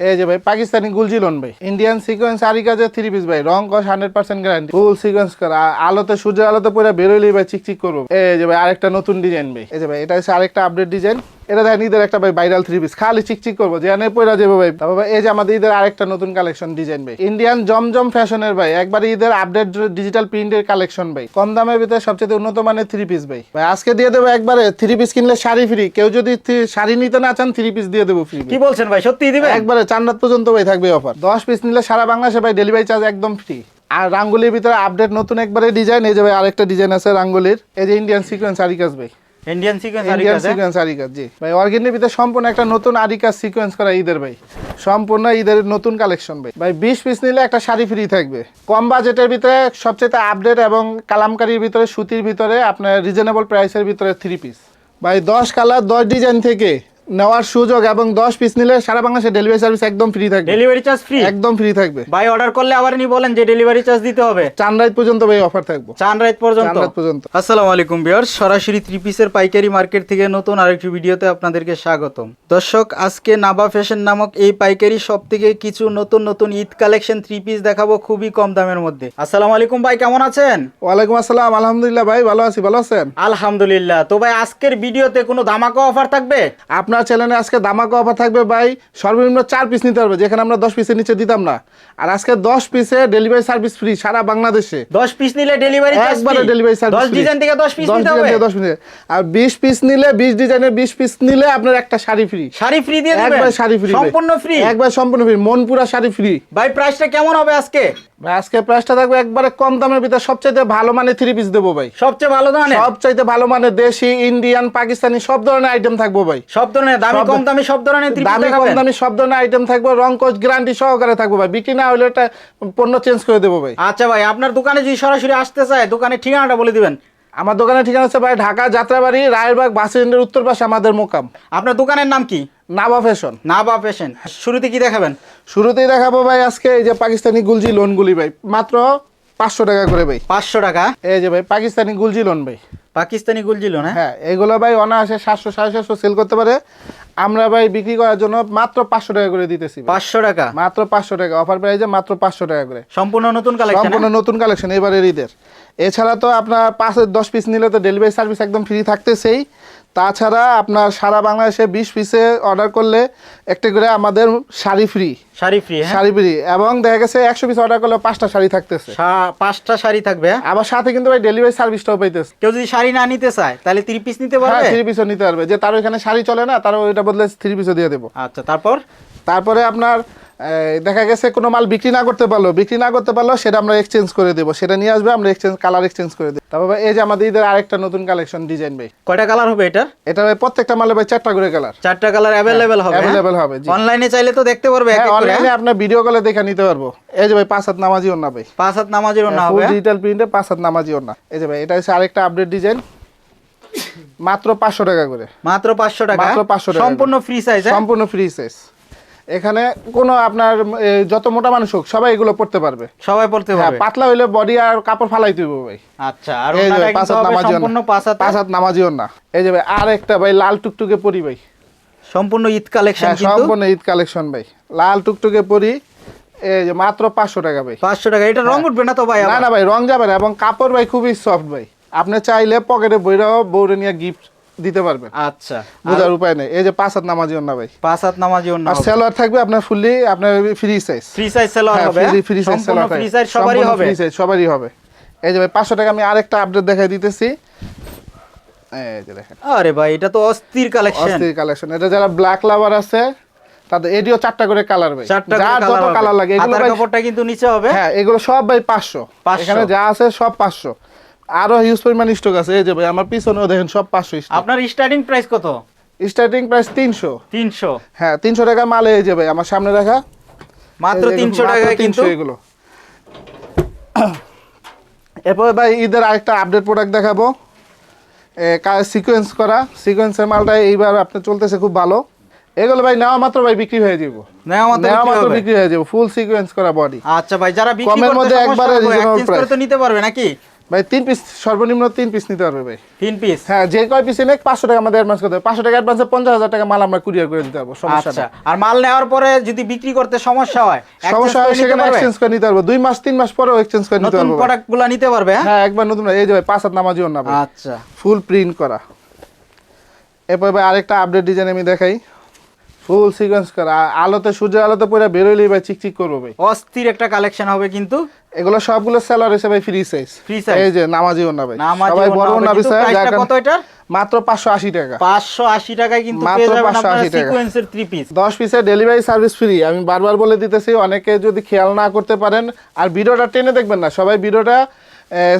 এই যে ভাই, পাকিস্তানি গুলজিলন ভাই। ইন্ডিয়ান সিকোয়েন্স আরিকাজের থ্রি পিস ভাই, রং কস hundred percent guarantee full sequence করা আলোতে, সূর্যের আলোতে পরে বেরোলেই ভাই, চিকচিক করব। এই যে ভাই, আরেকটা নতুন ডিজাইন ভাই। এই যে ভাই, এটা হচ্ছে আরেকটা আপডেট ডিজাইন এটা দেখেন ঈদের একটা ভাই ভাইরাল থ্রি পিস খালি চিকচিক করব যে এনে পয়রা যাব ভাই। তারপর এই যে আমাদের ঈদের আরেকটা নতুন কালেকশন ডিজাইন ভাই। ইন্ডিয়ান জমজম ফ্যাশনের ভাই। একবার ঈদের আপডেট ডিজিটাল প্রিন্টের কালেকশন ভাই। কম দামের ভিতরে সবচেয়ে উন্নত মানের থ্রি পিস ভাই। ভাই আজকে দিয়ে দেবো একবারে। থ্রি পিস কিনলে শাড়ি ফ্রি কেউ যদি শাড়ি নিতে না চান থ্রি পিস দিয়ে দেবো ফ্রি কি বলছেন ভাই? সত্যি দিবে একবারে চান্নাত পর্যন্ত ভাই থাকবে অফার দশ পিস নিলে সারা বাংলাদেশে ভাই ডেলিভারি চার্জ একদম ফ্রি আর রাঙ্গুলির ভিতরে আপডেট নতুন একবারে ডিজাইন এই যে ভাই আরেকটা ডিজাইন আছে রাঙ্গুলির। এই যে ইন্ডিয়ান সিকোয়েন্স আরিকাস ভাই। ইন্ডিয়ান সিকোয়েন্স ইন্ডিয়ান সিকোয়েন্স আরিকাস জি। ভাই অর্গেনের ভিতরে সম্পূর্ণ একটা নতুন সিকোয়েন্স করা ঈদের ভাই। সম্পূর্ণ ঈদের নতুন কালেকশন ভাই। ভাই বিশ পিস নিলে একটা শাড়ি ফ্রি থাকবে। কম বাজেটের ভিতরে সবচেয়ে আপডেট এবং কালামকারির ভিতরে সুতির ভিতরে আপনার রিজনেবল প্রাইসের ভিতরে থ্রি পিস ভাই দশ কালার দশ ডিজাইন থেকে নেওয়ার সুযোগ এবং দশ পিস নিলে সারা বাংলাদেশে ডেলিভারি সার্ভিস একদম ফ্রি থাকবে। ডেলিভারি চার্জ ফ্রি একদম ফ্রি থাকবে। ভাই অর্ডার করলে আবার নি বলেন যে ডেলিভারি চার্জ দিতে হবে। চানরাইত পর্যন্ত ভাই অফার থাকব। চান রাত পর্যন্ত? চানরাত পর্যন্ত। আসসালামু আলাইকুম বিয়ার্স সরাসরি থ্রি পিসের পাইকারি মার্কেট থেকে নতুন আরেকটি ভিডিওতে আপনাদেরকে স্বাগতম। দর্শক আজকে নাবা ফ্যাশন নামক এই পাইকারি শপ থেকে কিছু নতুন নতুন ঈদ কালেকশন থ্রি পিস দেখাবো খুবই কম দামের মধ্যে। আসসালামু আলাইকুম ভাই কেমন আছেন? ওয়ালাইকুম আসসালাম আলহামদুলিল্লাহ ভাই ভালো আছি ভালো আছেন? আলহামদুলিল্লাহ। তো ভাই আজকের ভিডিওতে কোনো ধামাকা অফার থাকবে? আপনার চ্যানেলে আজকে দামাকা অফার থাকবে ভাই সর্বনিম্ন চার পিস নিতে পারবে যেখানে আমরা দশ পিসের নিচে দিতাম না। আর আজকে দশ পিসে ডেলিভারি সার্ভিস ফ্রি সারা বাংলাদেশে। দশ পিস নিলে ডেলিভারি একবারে ডেলিভারি সার্ভিস দশ ডিজাইন থেকে দশ পিস নিতে হবে? দশ পিস আর বিশ পিস নিলে বিশ ডিজাইনের বিশ পিস নিলে আপনার একটা শাড়ি ফ্রি শাড়ি ফ্রি দিয়ে একবার শাড়ি ফ্রি সম্পূর্ণ ফ্রি একবার সম্পূর্ণ ফ্রি মনপুরা শাড়ি ফ্রি ভাই প্রাইসটা কেমন হবে আজকে? ভাই আজকে প্রাইসটা থাকবে একবারে কম দামের ভিতরে সবচাইতে ভালো মানে থ্রি পিস দেবো ভাই। সবচেয়ে ভালো দামে সবচাইতে ভালো মানে দেশি ইন্ডিয়ান পাকিস্তানি সব ধরনের আইটেম থাকব ভাই। সব ধরনের? দামি কম দামি সব ধরনের থ্রি দামি কম দামি সব ধরনের আইটেম থাকব রং কোচ গ্যারান্টি সহকারে থাকব ভাই। বিক্রি না হলে এটা পণ্য চেঞ্জ করে দেবো ভাই। আচ্ছা ভাই আপনার দোকানে যদি সরাসরি আসতে চায় দোকানে ঠিকানাটা বলে দিবেন। আমার দোকানের ঠিকানা হচ্ছে ভাই ঢাকা যাত্রাবাড়ি রায়েরবাগ বাস স্ট্যান্ডের উত্তর পাশে আমাদের মোকাম। আপনার দোকানের নাম কি? নাবা ফ্যাশন। নাবা ফ্যাশন। শুরুতে কি দেখাবেন? শুরুতেই দেখাবো ভাই আজকে এই যে পাকিস্তানি গুলজি লোনগুলি ভাই। মাত্র পাঁচশো টাকা করে ভাই। পাঁচশো টাকা? এই যে ভাই পাকিস্তানি গুলজি লোন ভাই। পাকিস্তানি গুলজি লোন হ্যাঁ? এগুলো ভাই অনায়াসে সাতশো সাড়ে সাতশো সেল করতে পারে। আমরা ভাই বিক্রি করার জন্য মাত্র পাঁচশো টাকা করে দিতেছি পাঁচশো টাকা? মাত্র পাঁচশো টাকা। অফার প্রাইজে মাত্র পাঁচশো টাকা করে। সম্পূর্ণ নতুন কালেকশন সম্পূর্ণ নতুন কালেকশন এবারের ঈদের। এছাড়া তো আপনার পাঁচ দশ পিস নিলে তো ডেলিভারি সার্ভিস একদম ফ্রি থাকতেছেই। তাছাড়া আপনার সারা বাংলাদেশে বিশ পিসে অর্ডার করলে একটা করে আমাদের শাড়ি ফ্রি শাড়ি ফ্রি হ্যাঁ? শাড়ি ফ্রি এবং দেখা গেছে একশো পিস অর্ডার করলে পাঁচটা শাড়ি থাকতেছে। পাঁচটা শাড়ি থাকবে হ্যাঁ? আবার সাথে কিন্তু ভাই ডেলিভারি সার্ভিসটাও পাইতেছে। কেউ যদি শাড়ি না নিতে চায় তাহলে থ্রি পিস নিতে হ্যাঁ পারবে? থ্রি পিসও নিতে পারবে। যে তার ওইখানে শাড়ি চলে না তার ওইটা বদলে থ্রি পিসও দিয়ে দেবো। আচ্ছা তারপর? তারপরে আপনার দেখা গেছে কোনো মাল বিক্রি না করতে পারল বিক্রি না করতে পারল সেটা আমরা এক্সচেঞ্জ করে দেবো। সেটা নিয়ে আসবে আমরা এক্সচেঞ্জ কালার এক্সচেঞ্জ করে দেবো। তারপর এই যে আমাদের ঈদের আরেকটা নতুন কালেকশন ডিজাইন ভাই। কয়টা কালার হবে এটা ভাই প্রত্যেকটা মালে ভাই চারটা করে কালার চারটা কালার অ্যাভেলেবেল হবে available হবে, জি। অনলাইনে চাইলে তো দেখতে পারবে হ্যাঁ অনলাইনে হ্যাঁ? আপনার ভিডিও কলে দেখে নিতে পারব। এই যে ভাই পাঁচ হাত নামাজি ওর না ভাই। পাঁচ হাত নামাজের না ফুল হবে ডিজিটাল প্রিন্টে পাঁচ হাত নামাজি ওর না এই যে ভাই এটা হচ্ছে আরেকটা আপডেট ডিজাইন মাত্র পাঁচশো টাকা করে। মাত্র পাঁচশো টাকা? মাত্র 500 টাকা। সম্পূর্ণ ফ্রি সাইজ সম্পূর্ণ ফ্রি সাইজ এখানে কোনো আপনার যত মোটা মানুষ হোক সবাই এগুলো পড়তে পারবে। সবাই পড়তে হ্যাঁ পারবে। পাতলা হইলে বডি আর কাপড় ফালাই দিব ভাই। আচ্ছা আর এই যে পাঁচ কিন্তু হাত নামাজি সম্পূর্ণ না। পাঁচ হাত পাঁচ হাত নামাজিও না। এই যে ভাই আর একটা ভাই লাল টুকটুকে পরি ভাই। সম্পূর্ণ ঈদ কালেকশন হ্যাঁ কিন্তু? সম্পূর্ণ ঈদ কালেকশন ভাই। লাল টুকটুকে পরি এই যে মাত্র পাঁচশো টাকা ভাই। পাঁচশো টাকা। এটা রং উঠবে না তো ভাই না না ভাই রং যাবে না এবং কাপড় ভাই খুবই সফট ভাই। আপনি চাইলে পকেটে বইরাও বউরে নিয়ে গিফট দিতে পারবেন। আচ্ছা। বোঝার উপায় নেই। এই যে পাঁচ হাত নামাজি না ভাই। পাঁচ হাত নামাজি আর সেলোয়ার থাকবে আপনার ফুললি আপনার free size free size seller হবে? ফ্রি সাইজ সম্পূর্ণ ফ্রি সাইজ সবারই হবে? ফ্রি সাইজ সবারই হবে। এই যে ভাই পাঁচশো টাকা আমি আরেকটা আপডেট দেখাই দিতেছি। এই যে দেখেন। আরে ভাই এটা তো অস্থির কালেকশন অস্থির কালেকশন এটা যারা ব্ল্যাক লাভার আছে তাদের এডিও চারটা করে কালার ভাই। যার যত কালার লাগে এগুলো কাপড়টা কিন্তু নিচে হবে? হ্যাঁ এগুলো সব ভাই পাঁচশো। 500 এখানে যা আছে সব পাঁচশো। আরও হিউজ পরিমাণ স্টক আছে। এই যে ভাই আমার পিছনেও দেখেন সব পাঁচশো আপনার স্টার্টিং প্রাইস কত? স্টার্টিং প্রাইস তিনশো। তিনশো। হ্যাঁ তিনশো টাকা মাল এই যে ভাই আমার সামনে রাখা। মাত্র তিনশো টাকায় কিন্তু এগুলো। এরপরে ভাই ঈদের আরেকটা আপডেট প্রোডাক্ট দেখাবো। সিকোয়েন্স করা। সিকোয়েন্সের মালটা এইবার আপনার চলতেছে খুব ভালো। এগুলো ভাই নেওয়া মাত্র ভাই বিক্রি হয়ে যাব নেওয়া মাত্র বিক্রি হয়ে যাব ফুল সিকোয়েন্স করা বডি আচ্ছা ভাই যারা বিক্রি কমের করতে মধ্যে একবারে নিতে পারবে নাকি? ভাই তিন পিস সর্বনিম্ন তিন পিস নিতে পারবে ভাই। তিন পিস হ্যাঁ যে কয় পিস নেক পাঁচশো টাকা আমাদের অ্যাডভান্স করতে হবে। পাঁচশো টাকা অ্যাডভান্সে পঞ্চাশ হাজার টাকা মাল আমরা কুরিয়ার করে দিতে পারব সমস্যা আচ্ছা আর মাল নেওয়ার পরে যদি বিক্রি করতে সমস্যা হয় সমস্যা হয় সেখানে এক্সচেঞ্জ করে নিতে পারব। দুই মাস তিন মাস পরেও এক্সচেঞ্জ করে নিতে পারব নিতে পারবে হ্যাঁ? হ্যাঁ একবার নতুন এই যে ভাই পাঁচ হাত নামাজিও না আচ্ছা। ফুল প্রিন্ট করা। এরপর ভাই আরেকটা আপডেট ডিজাইন আমি দেখাই। ফুল সিকোয়েন্স করা। আলোতে সূর্যের আলোতে পরে বেরোলেই ভাই চিকচিক করব ভাই। অস্থির একটা কালেকশন হবে কিন্তু। এগুলো সবগুলো সেলার হিসেবে ভাই ফ্রি সাইজ ফ্রি সাইজ এই যে নামাজি না ভাই। সবাই বড় না বিষয় কত এটার মাত্র পাঁচশো আশি টাকা। পাঁচশো আশি টাকায় কিন্তু পেয়ে যাবেন 580 আপনারা। সিকোয়েন্সের 3 পিস দশ পিসের ডেলিভারি সার্ভিস ফ্রি আমি বারবার বলে দিতেছি অনেকে যদি খেয়াল না করতে পারেন আর ভিডিওটা টেনে দেখবেন না সবাই ভিডিওটা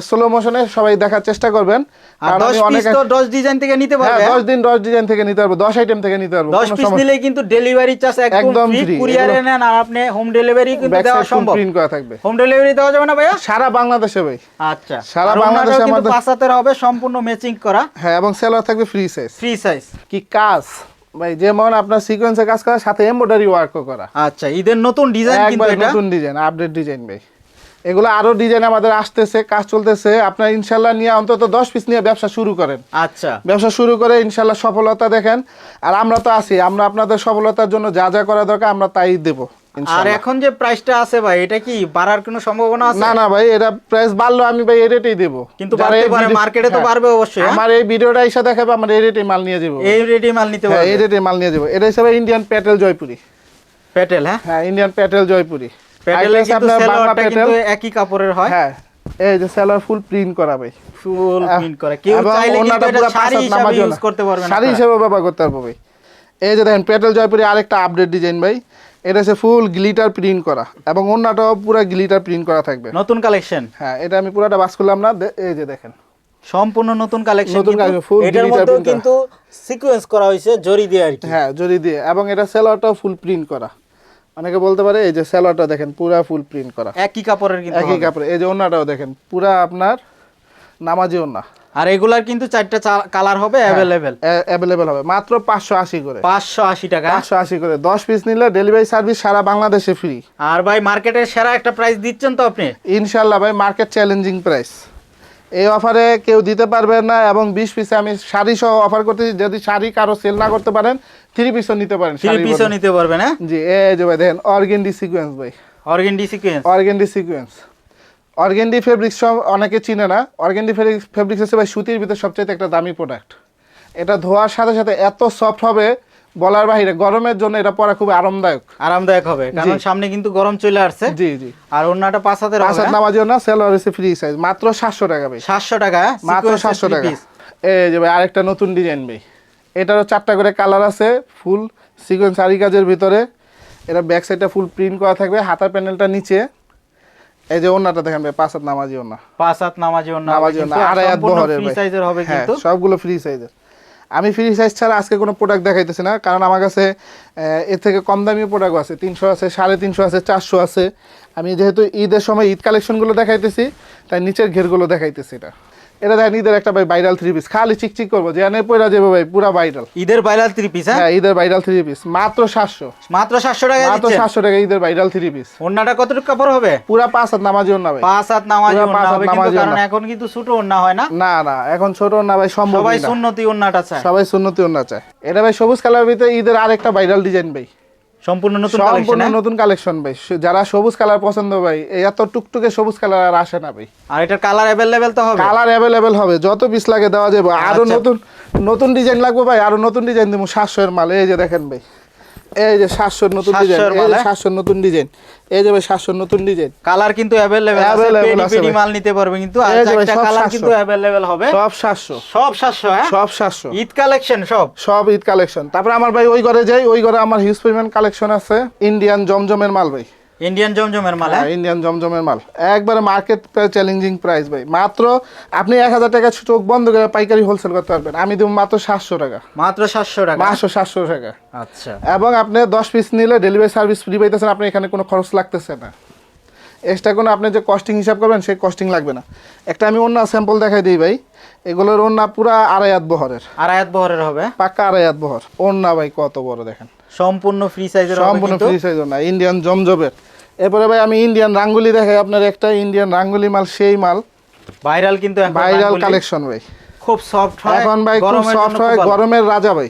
স্লো মোশনে সবাই দেখার চেষ্টা করবেন। আর দশ পিস তো দশ ডিজাইন থেকে নিতে হ্যাঁ পারবে দশ দিন দশ ডিজাইন থেকে নিতে পারব দশ আইটেম থেকে নিতে পারব দশ পিস নিলে কিন্তু ডেলিভারি চার্জ একদম ফ্রি কুরিয়ারে নেন আর আপনি হোম ডেলিভারি কিন্তু দেওয়া সম্ভব। প্রিন্ট করা থাকবে। হোম ডেলিভারি দেওয়া যাবে না ভাইয়া? সারা বাংলাদেশে ভাই। আচ্ছা। সারা বাংলাদেশে আমাদের- পাঁচ হাতের হবে সম্পূর্ণ ম্যাচিং করা। হ্যাঁ এবং সেলার থাকবে ফ্রি সাইজ ফ্রি সাইজ কি কাজ? ভাই যেমন আপনার সিকোয়েন্সে কাজ করা সাথে এমব্রয়ডারি ওয়ার্কও করা। আচ্ছা ঈদের নতুন ডিজাইন কিন্তু এটা। নতুন ডিজাইন আপডেট ডিজাইন ভাই। এগুলো আরও ডিজাইন আমাদের আসতেছে কাজ চলতেছে। আপনার ইনশাল্লাহ নিয়ে অন্তত দশ পিস নিয়ে ব্যবসা শুরু করেন। আচ্ছা। ব্যবসা শুরু করে ইনশাল্লাহ সফলতা দেখেন। আর আমরা তো আছি আমরা আপনাদের সফলতার জন্য যা যা করা দরকার আমরা তাই দেবো আর এখন যে প্রাইসটা আছে ভাই এটা কি বাড়ার কোনো সম্ভাবনা আছে? না না ভাই এটা প্রাইস বাড়লো আমি ভাই এই রেটেই দেবো। কিন্তু বাড়তে পারে মার্কেটে তো হ্যাঁ। বাড়বে অবশ্যই হ্যাঁ? আমার এই ভিডিওটা এসে দেখাবে আমার এই রেটে মাল নিয়ে যাব। এই রেডি মাল নিতে হ্যাঁ পারবে। এই রেটে মাল নিয়ে যাব। এটা হিসাবে ইন্ডিয়ান প্যাটেল জয়পুরি প্যাটেল হ্যাঁ? হ্যাঁ ইন্ডিয়ান প্যাটেল জয়পুরি প্যাটেলে কিন্তু সেলোয়ারটা কিন্তু একই কাপড়ের হয়। হ্যাঁ এই যে সেলার ফুল প্রিন্ট করা ভাই। ফুল প্রিন্ট করে। কেউ চাইলে কিন্তু এটা পুরো শাড়ি হিসেবে ইউজ না। করতে পারবেন শাড়ি হিসেবে ব্যবহার করতে পারব ভাই। এই যে দেখেন পেটেল জয়পুরি আরেকটা আপডেট ডিজাইন ভাই। এটা হচ্ছে ফুল গ্লিটার প্রিন্ট করা এবং ওড়নাটাও পুরো গ্লিটার প্রিন্ট করা থাকবে। নতুন কালেকশন হ্যাঁ এটা আমি পুরোটা বাস করলাম না। এই যে দেখেন। সম্পূর্ণ নতুন কালেকশন নতুন full এটার করা। কিন্তু সিকোয়েন্স করা হয়েছে জরি দিয়ে আর কি। হ্যাঁ জরি দিয়ে। এবং এটা সেলোয়ারটাও ফুল প্রিন্ট করা। অনেকে বলতে পারে এই যে সেলোয়ারটা দেখেন পুরা ফুল প্রিন্ট করা। একই কাপড়ের কিন্তু একই কাপড় এই যে ওড়নাটাও দেখেন পুরা আপনার নামাজি ওনা আর এগুলার কিন্তু চারটা কালার হবে। অ্যাভেলেবেল অ্যাভেলেবেল হবে। মাত্র পাঁচশো আশি করে। পাঁচশো আশি টাকা। পাঁচশো আশি করে। দশ পিস নিলে ডেলিভারি সার্ভিস সারা বাংলাদেশে ফ্রি আর ভাই মার্কেটের সেরা একটা প্রাইস দিচ্ছেন তো আপনি? ইনশাল্লাহ ভাই মার্কেট চ্যালেঞ্জিং প্রাইস এই অফারে কেউ দিতে পারবেন না এবং বিশ পিসে আমি শাড়ি সহ অফার করতেছি। যদি শাড়ি কারও সেল না করতে পারেন থ্রি পিসও নিতে পারেন থ্রি পিসও নিতে পারবেন হ্যাঁ? জি এই যে ভাই দেখেন অর্গেন্ডি সিকোয়েন্স ভাই। Organdy sequence organdy sequence organdy fabrics অনেকে চিনে না। অর্গেন্ডি ফেব্রিক্স হচ্ছে ভাই সুতির ভিতরে সবচেয়ে একটা দামি প্রোডাক্ট এটা ধোয়ার সাথে সাথে এত সফট হবে বলার বাহিরে গরমের জন্য এটা পরা খুব আরামদায়ক। আরামদায়ক হবে কারণ সামনে কিন্তু গরম চলে আসছে। জি জি। আর অন্যটা পাঁচ হাতের পাঁচ হাত নামাজিও না সেলোয়ার হচ্ছে ফ্রি সাইজ মাত্র সাতশো টাকা ভাই। সাতশো টাকা হ্যাঁ? মাত্র Sequence এর সাতশো three টাকা। piece। এই যে ভাই আরেকটা নতুন ডিজাইন ভাই। এটারও চারটা করে কালার আছে ফুল সিকোয়েন্স আরি কাজের ভিতরে। এটা ব্যাক সাইডটা ফুল প্রিন্ট করা থাকবে হাতার প্যানেলটা নিচে। এই যে ওন্নাটা দেখেন ভাই পাঁচ হাত নামাজি ওন্না পাঁচ হাত নামাজি অন্য নামাজি ওন্না আড়াই হাত বহরের ফ্রি সাইজের হবে হ্যাঁ কিন্তু। সবগুলো ফ্রি সাইজের আমি ফ্রি সাইজ ছাড়া আজকে কোনো প্রোডাক্ট দেখাইতেছি না কারণ আমার কাছে এর থেকে কম দামি প্রোডাক্ট আছে। তিনশো আছে সাড়ে তিনশো আছে চারশো আছে। আমি যেহেতু ঈদের সময় ঈদ কালেকশনগুলো দেখাইতেছি তাই নিচের ঘেরগুলো দেখাইতেছি এটা। এটা দেখেন ঈদের একটা ভাই ভাইরাল থ্রি পিস খালি চিকচিক করব যে এনে পয়রা যাবে ভাই পুরা ভাইরাল ঈদের বাইলাল থ্রি পিস হ্যাঁ? ঈদের ভাইরাল থ্রি পিস মাত্র সাতশো। মাত্র সাতশো টাকা মাত্র সাতশো টাকা ঈদের ভাইরাল থ্রি পিস ওন্নাটা কতটুকু কাপড় হবে? পুরা পাঁচ হাত নামাজি না ভাই। পাঁচ হাত নামাজি ওন্না হবে কিন্তু নামাজি কারণ এখন কিন্তু ছোট ওন্না হয় না? না না এখন ছোট না ভাই সম্ভব সবাই সুন্নতি ওন্নাটা চায়। সবাই সুন্নতি ওন্না চায়। এটা ভাই সবুজ কালার ভিতরে ঈদের আরেকটা ভাইরাল ডিজাইন ভাই। সম্পূর্ণ নতুন সম্পূর্ণ নতুন কালেকশন ভাই। যারা সবুজ কালার পছন্দ ভাই এত টুকটুকে সবুজ কালার আর আসে না ভাই। আর এটার কালার অ্যাভেলেবেল তো হবে? কালার অ্যাভেলেবেল হবে যত পিস লাগে দেওয়া যাবে। আরও আচ্ছা। নতুন নতুন ডিজাইন লাগবে ভাই আরও নতুন ডিজাইন দেবো সাতশো এর মাল এই যে দেখেন ভাই। এই যে সাতশোর নতুন ডিজাইন এই যে নতুন ডিজাইন এই যে ভাই নতুন ডিজাইন। কালার কিন্তু अवेलेबल আছে পেডি পেডি মাল নিতে পারবে কিন্তু আর সব কালার কিন্তু अवेलेबल হবে। সব সাতশো। সব সাতশো হ্যাঁ? সব সাতশো। ঈদ কালেকশন সব? সব ঈদ কালেকশন তারপরে আমার ভাই ওই ঘরে যাই ওই ঘরে আমার হিউজ পরিমাণ কালেকশন আছে ইন্ডিয়ান জমজমের মাল ভাই। ইন্ডিয়ান জমজমের মাল হ্যাঁ? হ্যাঁ? ইন্ডিয়ান জমজমের মাল। একবারে মার্কেট চ্যালেঞ্জিং প্রাইস ভাই। মাত্র আপনি এক হাজার টাকা চোখ বন্ধ করে পাইকারি হোলসেল করতে পারবেন। আমি দেবো মাত্র সাতশো টাকা। মাত্র সাতশো টাকা? মাত্র সাতশো টাকা। আচ্ছা। এবং আপনি দশ পিস নিলে ডেলিভারি সার্ভিস ফ্রি পাইতেছেন আপনি এখানে কোনো খরচ লাগতেছে না। এক্সট্রা কোনো আপনি যে কস্টিং হিসাব করবেন সেই কস্টিং লাগবে না। একটা আমি অন্য স্যাম্পল দেখাই দিই ভাই। এগুলোর অন্য পুরা আড়াই হাত বহরের। আয়াত বহরের হবে? পাক্কা আড়াই হাত বহর। অন্য ভাই কত বড় দেখেন। সম্পূর্ণ ফ্রি সাইজের সম্পূর্ণ ফ্রি সাইজ না ইন্ডিয়ান জমজবের এরপরে ভাই আমি ইন্ডিয়ান রাঙ্গুলি দেখাই আপনার একটা ইন্ডিয়ান রাঙ্গুলি মাল সেই মাল। ভাইরাল কিন্তু ভাইরাল কালেকশন ভাই। খুব সফট হয় এখন ভাই খুব সফট হয় গরমের রাজা ভাই।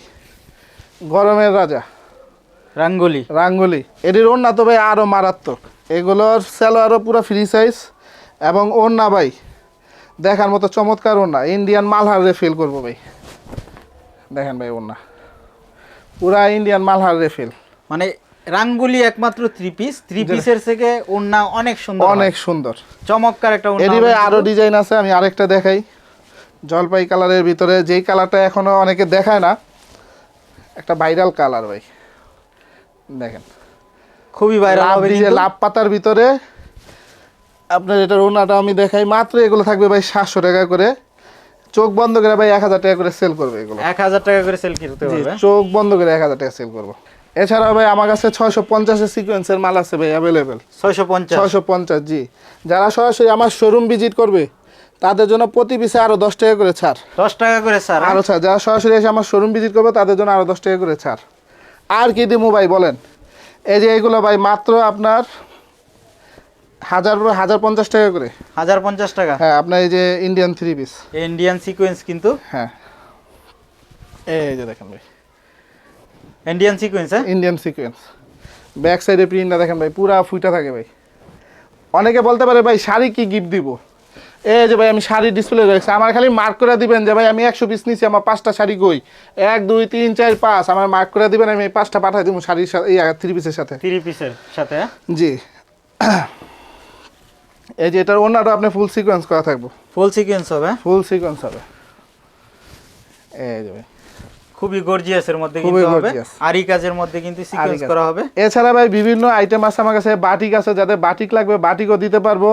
গরমের রাজা। রাঙ্গুলি। রাঙ্গুলি। এটির ওড়না তো ভাই আরও মারাত্মক। এগুলোর স্যালোয়ারও পুরো ফ্রি সাইজ এবং ওড়না ভাই দেখার মতো চমৎকার ওড়না। ইন্ডিয়ান মাল মালহারে ফিল করব ভাই। দেখেন ভাই ওড়না। পুরা ইন্ডিয়ান মালহারে ফিল মানে রাঙ্গুলি একমাত্র থ্রি পিস থ্রি পিসের থেকে ওন্না অনেক সুন্দর অনেক সুন্দর। চমৎকার একটা এটি ভাই আরও ডিজাইন আছে আমি আরেকটা দেখাই। জলপাই কালারের ভিতরে যেই কালারটা এখনও অনেকে দেখায় না একটা ভাইরাল কালার ভাই। দেখেন। খুবই ভাইরাল হবে কিন্তু। লাভ পাতার ভিতরে। আপনার এটার ওনাটা আমি দেখাই মাত্র এগুলো থাকবে ভাই সাতশো টাকা করে। চোখ বন্ধ করে ভাই এক হাজার টাকা করে সেল করবে এগুলো। এক হাজার টাকা করে সেল করতে পারবে? চোখ বন্ধ করে এক হাজার টাকা সেল করব। এছাড়া ভাই আমার কাছে ছয়শো পঞ্চাশের সিকোয়েন্সের মাল আছে ভাই অ্যাভেলেবেল ছয়শো পঞ্চাশ। ছয়শো পঞ্চাশ জি। যারা সরাসরি আমার শোরুম ভিজিট করবে তাদের জন্য প্রতি পিসে আরও দশ টাকা করে ছাড়। দশ টাকা করে স্যার আরও ছাড়। যারা সরাসরি এসে আমার শোরুম ভিজিট করবে তাদের জন্য আরও দশ টাকা করে ছাড়। আর কি দিমু ভাই বলেন? এই যে এগুলো ভাই মাত্র আপনার হাজার হাজার পঞ্চাশ টাকা করে। হাজার পঞ্চাশ টাকা? হ্যাঁ আপনার এই যে Indian three piece Indian sequence কিন্তু? হ্যাঁ। এই যে দেখেন ভাই। ইন্ডিয়ান সিকোয়েন্স হ্যাঁ? ইন্ডিয়ান সিকোয়েন্স ব্যাক সাইডে প্রিন্টটা দেখেন ভাই পুরা ফুইটা থাকে ভাই। অনেকে বলতে পারে ভাই শাড়ি কি গিফট দিব? এই যে ভাই আমি শাড়ি ডিসপ্লে রয়েছে আমার খালি মার্ক করে দিবেন যে ভাই আমি একশো পিস নিছি আমার পাঁচটা শাড়ি কই? এক দুই তিন চার পাঁচ। আমার মার্ক করে দিবেন আমি এই পাঁচটা পাঠাই দিব শাড়ির সাথে এই থ্রি পিসের সাথে। থ্রি পিসের সাথে? জি। এই যে এটার অন্যটা আপনি ফুল সিকোয়েন্স করা থাকব। ফুল সিকোয়েন্স হবে? ফুল সিকোয়েন্স হবে। এই যে খুবই গর্জিয়াসের মধ্যে কিন্তু হবে। আরি কাজের মধ্যে কিন্তু সিকোয়েন্স করা হবে। এছাড়া ভাই বিভিন্ন আইটেম আছে আমার কাছে। বাটিক আছে যাদের বাটিক লাগবে বাটিকও দিতে পারব।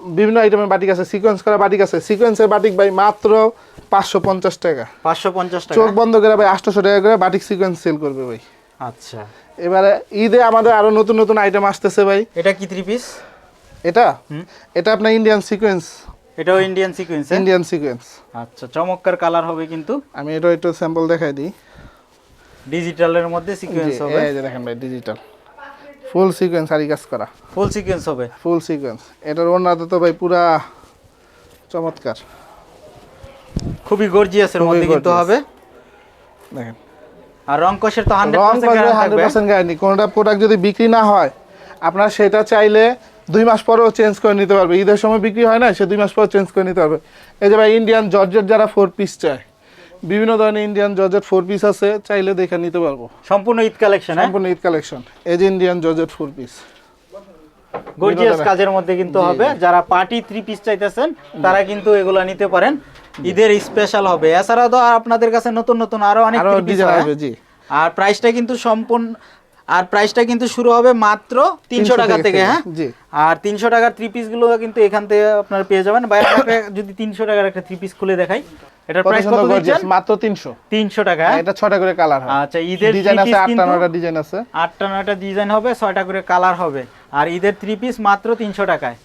বিভিন্ন আইটেমের বাটিক আছে সিকোয়েন্স করা বাটিক আছে। সিকোয়েন্সের বাটিক ভাই মাত্র পাঁচশো পঞ্চাশ টাকা। পাঁচশো পঞ্চাশ টাকা? চোখ বন্ধ করে ভাই আটশোশো টাকা করে বাটিক সিকোয়েন্স সেল করবে ভাই। আচ্ছা। এবারে ঈদে আমাদের আরও নতুন নতুন আইটেম আসতেছে ভাই। এটা কি থ্রি পিস এটা? এটা আপনার ইন্ডিয়ান সিকোয়েন্স এটাও ইন্ডিয়ান সিকোয়েন্স ইন্ডিয়ান সিকোয়েন্স আচ্ছা চমৎকার কালার হবে কিন্তু। আমি এটা একটু স্যাম্পল দেখাই দিই। ডিজিটালের মধ্যে সিকোয়েন্স হবে। এই যে দেখেন ভাই ডিজিটাল ফুল সিকোয়েন্স আরি কাজ করা। ফুল সিকোয়েন্স হবে। ফুল সিকোয়েন্স এটার ওনাতে তো ভাই পুরা চমৎকার। খুবই গর্জিয়াসের মধ্যে কিন্তু হবে। দেখেন। আর রং কষের তো হান্ড্রেড রং পার্সেন্ট হান্ড্রেড থাকবে। গ্যারান্টি কোনোটা প্রোডাক্ট যদি বিক্রি না হয় আপনার সেটা চাইলে দুই মাস পরেও চেঞ্জ করে নিতে পারবে। ঈদের সময় বিক্রি হয় না সে দুই মাস পর চেঞ্জ করে নিতে পারবে। এই যে ভাই ইন্ডিয়ান জর্জেট যারা ফোর পিস চায় বিভিন্ন ধরনের ইন্ডিয়ান জর্জেট ফোর পিস আছে চাইলে দেখে নিতে পারব। সম্পূর্ণ ঈদ কালেকশন হ্যাঁ? সম্পূর্ণ ঈদ কালেকশন এই যে Indian georgette four piece gorgeous কাজের মধ্যে কিন্তু হবে। যারা পার্টি থ্রি পিস চাইতেছেন তারা কিন্তু এগুলো নিতে পারেন। ঈদের স্পেশাল হবে। এছাড়াও তো আপনাদের কাছে নতুন নতুন আরও অনেক ডিজাইন আসবে জি। আর প্রাইসটা কিন্তু সম্পূর্ণ আর প্রাইসটা কিন্তু শুরু হবে মাত্র তিনশো টাকা থেকে হ্যাঁ? আর তিনশো টাকার থ্রি পিসগুলো কিন্তু এখান থেকে আপনারা পেয়ে যাবেন। বাইরে যদি তিনশো টাকার একটা থ্রি পিস খুলে দেখাই এটার প্রাইস কত দিচ্ছেন মাত্র তিনশো। তিনশো টাকা হ্যাঁ? এটা ছটা করে কালার হবে। আচ্ছা ঈদের ডিজাইন আছে piece আটটা কিন্তু- নয়টা ডিজাইন আছে। আটটা নয়টা ডিজাইন হবে ছয়টা করে কালার হবে। আর ঈদের থ্রি পিস মাত্র তিনশো টাকায়।